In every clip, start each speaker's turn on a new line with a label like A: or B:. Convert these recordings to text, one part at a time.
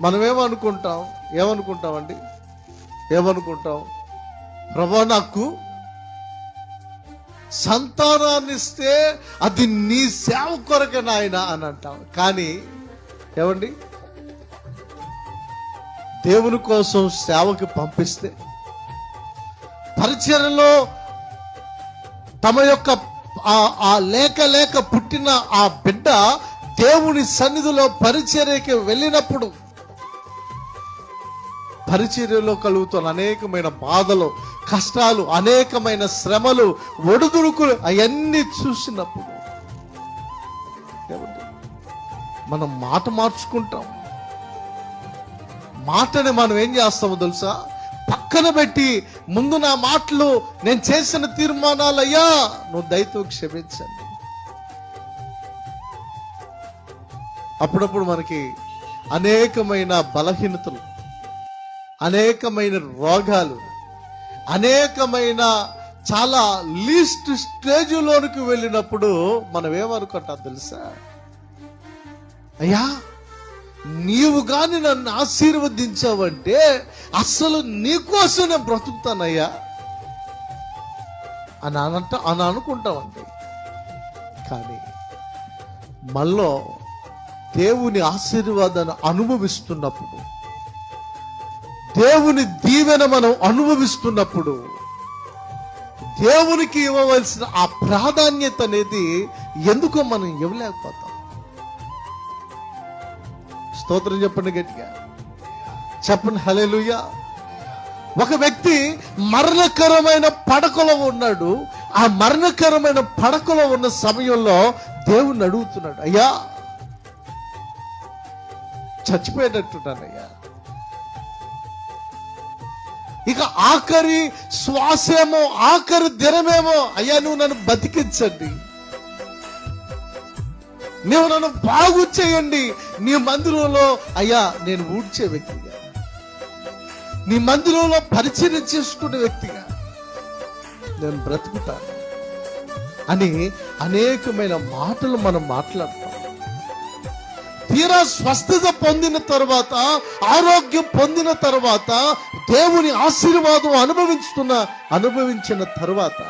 A: మనం ఏమనుకుంటాం ఏమనుకుంటామండి? ఏమనుకుంటాం? ప్రభా నాకు సంతానాన్ని ఇస్తే అది నీ సేవ కొరకే నాయన అని అంటాం. కానీ ఏమండి? దేవుని కోసం సేవకి పంపిస్తే పరిచయలో తమ యొక్క ఆ- ఆ లేక లేక పుట్టిన ఆ బిడ్డ దేవుని సన్నిధిలో పరిచర్యకి వెళ్ళినప్పుడు పరిచర్యలో కలుగుతున్న అనేకమైన బాధలు కష్టాలు అనేకమైన శ్రమలు ఒడుదుడుకులు అవన్నీ చూసినప్పుడు మనం మాట మార్చుకుంటాం. మాటని మనం ఏం చేస్తామో తెలుసా? పక్కన పెట్టి ముందు నా మాటలు నేను చేసిన తీర్మానాలు అయ్యా నువ్వు దయతో క్షమించండి. అప్పుడప్పుడు మనకి అనేకమైన బలహీనతలు అనేకమైన రోగాలు అనేకమైన చాలా లీస్ట్ స్టేజ్లోనికి వెళ్ళినప్పుడు మనం ఏమనుకుంటాం తెలుసా? అయ్యా నీవు కానీ నన్ను ఆశీర్వదించావంటే అసలు నీకోసం నేను బ్రతుకుతానయ్యా అని అనంట అని అనుకుంటామండి. కానీ మనలో దేవుని ఆశీర్వాదాన్ని అనుభవిస్తున్నప్పుడు దేవుని దీవెన మనం అనుభవిస్తున్నప్పుడు దేవునికి ఇవ్వవలసిన ఆ ప్రాధాన్యత అనేది ఎందుకో మనం ఇవ్వలేకపోతాం. స్తోత్రం చెప్పండి గట్టిగా. చెప్పండి హలేలుయ్యా ఒక వ్యక్తి మరణకరమైన పడకలో ఉన్నాడు. ఆ మరణకరమైన పడకలో ఉన్న సమయంలో దేవుణ్ణి అడుగుతున్నాడు అయ్యా చచ్చిపోయేటట్టున్నానయ్యా ఇక ఆఖరి శ్వాసేమో ఆఖరి దినమేమో అయ్యా నువ్వు నన్ను బతికించండి. నువ్వు నన్ను బాగు చేయండి. నీ మందిరంలో అయ్యా నేను ఊడ్చే వ్యక్తిగా. నీ మందిరంలో పరిచయం చేసుకునే వ్యక్తిగా నేను బ్రతుకుతాను. అని అనేకమైన మాటలు మనం మాట్లాడతాం. తీరా స్వస్థత పొందిన తర్వాత ఆరోగ్యం పొందిన తర్వాత దేవుని ఆశీర్వాదం అనుభవిస్తున్న అనుభవించిన తర్వాత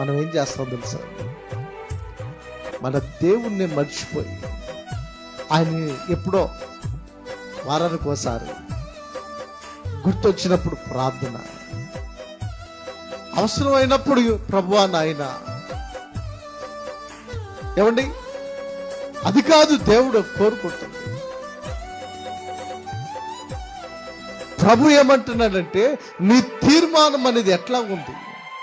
A: మనం ఏం చేస్తాం తెలుసా? మన దేవుణ్ణి మర్చిపోయి ఆయన ఎప్పుడో వారానికి ఒకసారి గుర్తొచ్చినప్పుడు ప్రార్థన. అవసరమైనప్పుడు ప్రభువా నాయన ఏమండి? అది కాదు దేవుడు కోరుకుంటుంది ప్రభు ఏమంటున్నాడంటే నీ తీర్మానం అనేది ఎట్లా ఉంది?